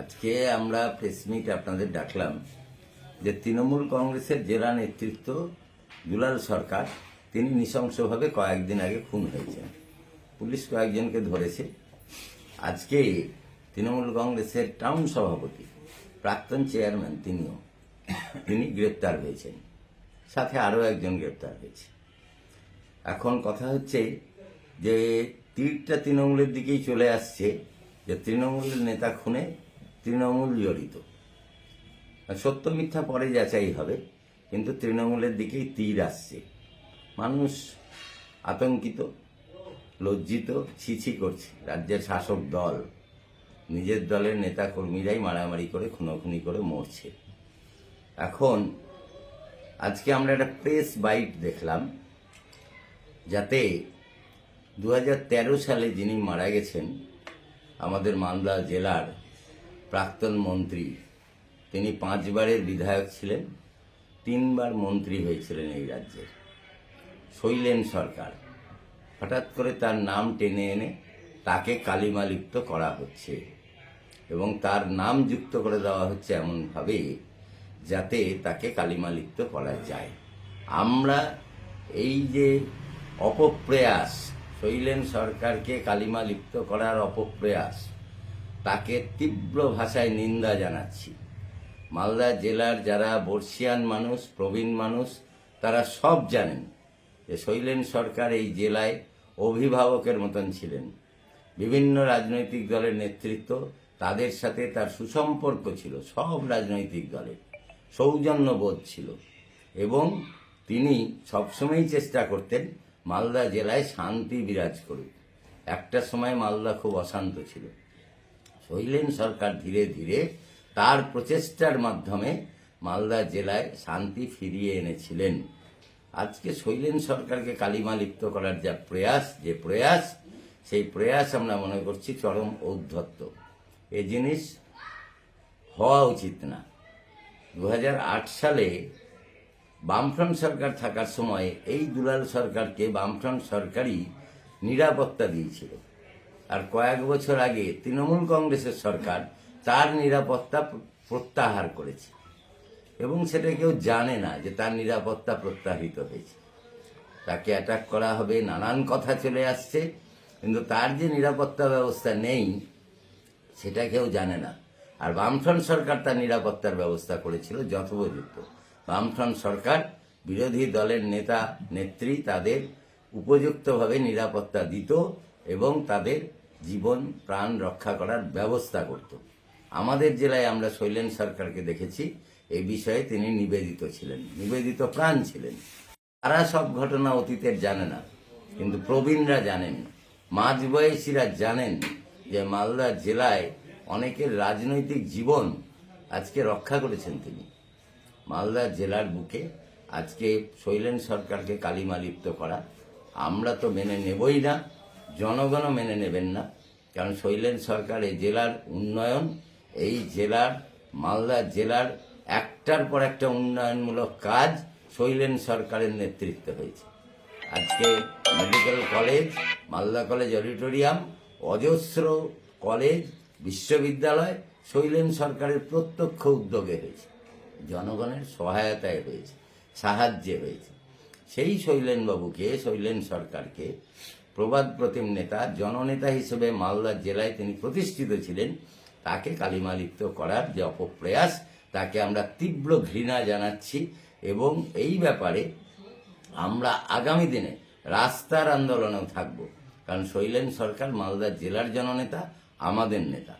আজকে আমরা press meet আপনাদের ডাকলাম যে তৃণমূল কংগ্রেসের জেলা নেতৃত্ব দুলাল সরকার, তিনি নৃশংসভাবে কয়েকদিন আগে খুন হয়েছেন। পুলিশ কয়েকজনকে ধরেছে। আজকে তৃণমূল কংগ্রেসের টাউন সভাপতি, প্রাক্তন চেয়ারম্যান তিনিও, তিনি গ্রেপ্তার হয়েছেন। সাথে আরও একজন গ্রেপ্তার হয়েছে। এখন কথা হচ্ছে যে তীরটা তৃণমূলের দিকেই চলে আসছে, যে তৃণমূলের নেতা খুনে তৃণমূল জড়িত। সত্য মিথ্যা পরে যাচাই হবে, কিন্তু তৃণমূলের দিকেই তীর আসছে। মানুষ আতঙ্কিত, লজ্জিত, ছিছি করছে। রাজ্যের শাসক দল, নিজের দলের নেতা কর্মীরাই মারামারি করে, খুনোখুনি করে মরছে। এখন আজকে আমরা একটা প্রেস বাইট দেখলাম, যাতে দু হাজার তেরো সালে যিনি মারা গেছেন, আমাদের মালদা জেলার প্রাক্তন মন্ত্রী। তিনি পাঁচবারের বিধায়ক ছিলেন, তিনবার মন্ত্রী হয়েছিলেন এই রাজ্যের শৈলেন সরকার। হঠাৎ করে তার নাম টেনে এনে তাকে কালিমালিপ্ত করা হচ্ছে এবং তার নাম যুক্ত করে দেওয়া হচ্ছে এমনভাবে যাতে তাকে কালিমালিপ্ত করা যায়। আমরা এই যে অপপ্রয়াস শৈলেন সরকারকে কালিমা লিপ্ত করার অপপ্রয়াস তাকে তীব্র ভাষায় নিন্দা জানাচ্ছি। মালদা জেলার যারা বর্ষিয়ান মানুষ, প্রবীণ মানুষ, তারা সব জানেন যে শৈলেন সরকার এই জেলায় অভিভাবকের মতন ছিলেন। বিভিন্ন রাজনৈতিক দলের নেতৃত্ব তাদের সাথে তার সুসম্পর্ক ছিল, সব রাজনৈতিক দলের সৌজন্যবোধ ছিল এবং তিনি সবসময়ই চেষ্টা করতেন মালদা জেলায় শান্তি বিরাজ করুক। একটা সময় মালদা খুব অশান্ত ছিল। শৈলেন সরকার ধীরে ধীরে তার প্রচেষ্টার মাধ্যমে মালদা জেলায় শান্তি ফিরিয়ে এনেছিলেন। আজকে শৈলেন সরকারকে কালিমা লিপ্ত করার যা প্রয়াস, যে প্রয়াস, সেই প্রয়াস আমরা মনে করছি চরম ঔদ্ধত্য। এ জিনিস হওয়া উচিত না। দু হাজার আট সালে বামফ্রন্ট সরকার থাকার সময় এই দুলাল সরকারকে বামফ্রন্ট সরকারই নিরাপত্তা দিয়েছিল। আর কয়েক বছর আগে তৃণমূল কংগ্রেসের সরকার তার নিরাপত্তা প্রত্যাহার করেছে। এবং সেটা কেউ জানে না যে তার নিরাপত্তা প্রত্যাহিত হয়েছে। তাকে অ্যাটাক করা হবে, নানান কথা চলে আসছে, কিন্তু তার যে নিরাপত্তা ব্যবস্থা নেই, সেটা কেউ জানে না। আর বামফ্রন্ট সরকার তার নিরাপত্তার ব্যবস্থা করেছিল যথোপযুক্ত। বামফ্রন্ট সরকার, বিরোধী দলের নেতা, নেত্রী তাদের উপযুক্তভাবে নিরাপত্তা দিত এবং তাদের জীবন, প্রাণ রক্ষা করার ব্যবস্থা করত। আমাদের জেলায় আমরা শৈলেন সরকারকে দেখেছি। এই বিষয়ে তিনি নিবেদিত ছিলেন, নিবেদিত প্রাণ ছিলেন। তারা সব ঘটনা অতীতের জানে না, কিন্তু প্রবীণরা জানেন মাঝবয়সীরা জানেন যে মালদা জেলায় অনেকের রাজনৈতিক জীবন আজকে রক্ষা করেছেন তিনি। মালদা জেলার বুকে আজকে শৈলেন সরকারকে কালিমালিপ্ত করা আমরা তো মেনে নেবই না। জনগণও মেনে নেবেন না। কারণ শৈলেন সরকার এই জেলার উন্নয়ন, এই জেলার, মালদা জেলার একটার পর একটা উন্নয়নমূলক কাজ শৈলেন সরকারের নেতৃত্বে হয়েছে। আজকে medical college, Malda college auditorium, অজস্র কলেজ, বিশ্ববিদ্যালয় শৈলেন সরকারের প্রত্যক্ষ উদ্যোগে হয়েছে। জনগণের সহায়তায় হয়েছে, সাহায্যে হয়েছে। সেই শৈলেনবাবুকে, শৈলেন সরকারকে প্রবাদ প্রতিম নেতা, জননেতা হিসেবে মালদা জেলায় তিনি প্রতিষ্ঠিত ছিলেন। তাকে কালিমালিপ্ত করার যে অপপ্রয়াস, তাকে আমরা তীব্র ঘৃণা জানাচ্ছি এবং এই ব্যাপারে আমরা আগামী দিনে রাস্তার আন্দোলনেও থাকব। কারণ শৈলেন সরকার মালদা জেলার জননেতা, আমাদের নেতা।